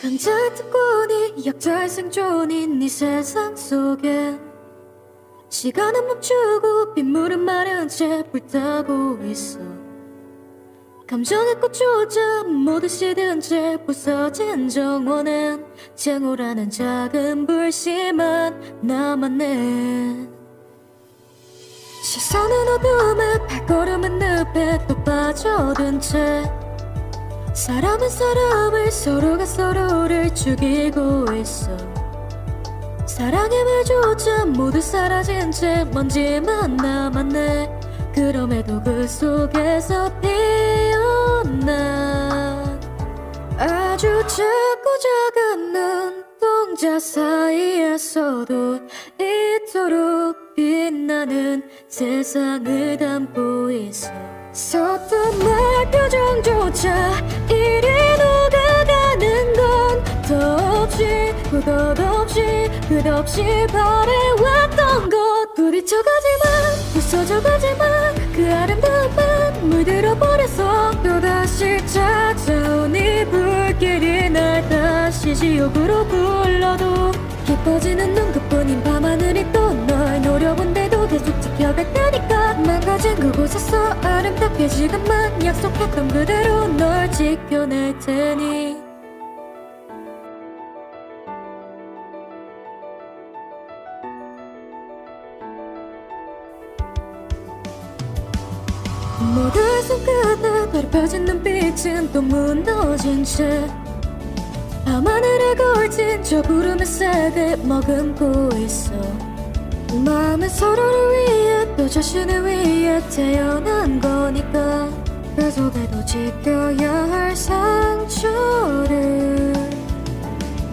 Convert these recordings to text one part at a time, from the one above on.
강자 특권이 약자의 생존인 네 세상 속에. 시간은 멈추고 빗물은 마른 채 불타고 있어. 감정의 꽃조차 모두 시든 채 부서진 정원엔 쟁호라는 작은 불씨만 남았네. 시선은 어둠에 발걸음은 늪에 또 빠져든 채 사람은 사람을 서로가 서로를 죽이고 있어. 사랑의 말조차 모두 사라진 채 먼지만 남았네. 그럼에도 그 속에서 피어난 아주 작고 작은 눈동자 사이에서도 이토록 빛나는 세상을 담고 있어. 서툰 말 표정조차 끝없이 바래왔던 것. 부딪혀가지만 부서져가지만 그 아름다움만 물들어 버렸어 또다시 찾아온 이 불길이 날 다시 지옥으로 불러도 깊어지는 눈급뿐인 밤하늘이 또 널 노려본데도 계속 지켜갈 테니까. 망가진 그곳에서 아름답게 지금만 약속했던 그대로 널 지켜낼 테니 모두의 손끝에 더럽혀진 눈빛은 또 무너진 채 밤하늘에 걸친 저 구름의 색을 머금고 있어. 마음은 서로를 위해 또 자신을 위해 태어난 거니까. 그 속에도 지켜야 할 상처를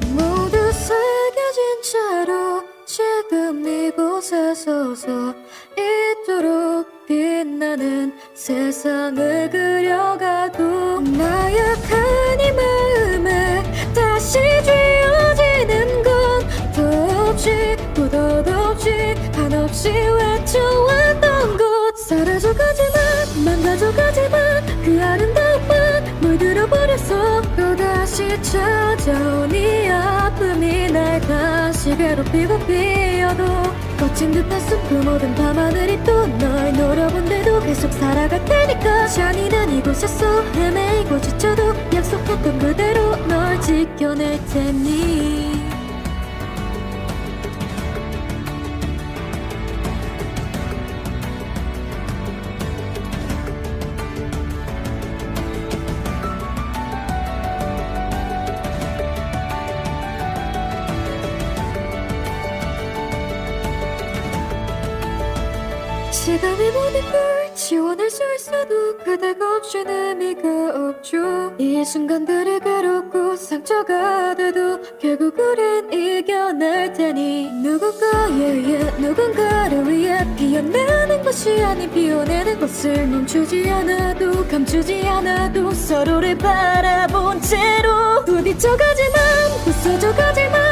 모두 새겨진 채로 지금 이곳에 서서 이토록 빛나는 세상을 그려가도 나약한 이 마음에 다시 쥐어지는 건 더없이 도덕없이 한없이 외쳐왔던 것. 사라져가지만 망가져가지만 그 아름다움만 물들어버렸어 또다시 찾아온 이 아픔이 날 다시 괴롭히고 피어도 거친 듯한 숲그 모든 밤하늘이 또 널 노려본데도 계속 살아갈 테니까. 잔인한 이곳에서 헤매이고 지쳐도 약속했던 그대로 널 지켜낼 테니 시간이 모든 걸 지원할 수 있어도 그대가 없인 의미가 없죠. 이 순간들이 괴롭고 상처가 돼도 결국 우린 이겨낼 테니. 누군가에 누군가를 위해 피어나는 것이 아닌 피어내는 것을 멈추지 않아도 감추지 않아도 서로를 바라본 채로 부딪혀가지만 부서져가지만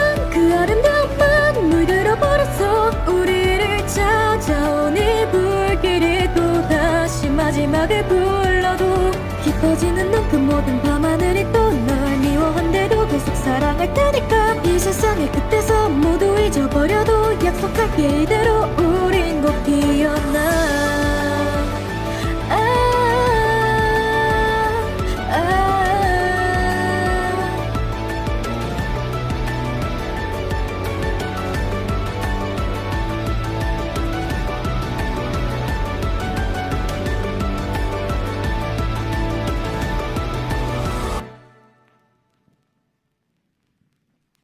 마지막을 불러도 깊어지는 눈그 모든 밤하늘이 또 널 미워한데도 계속 사랑할 테니까 이 세상의 끝에서 모두 잊어버려도 약속할게 이대로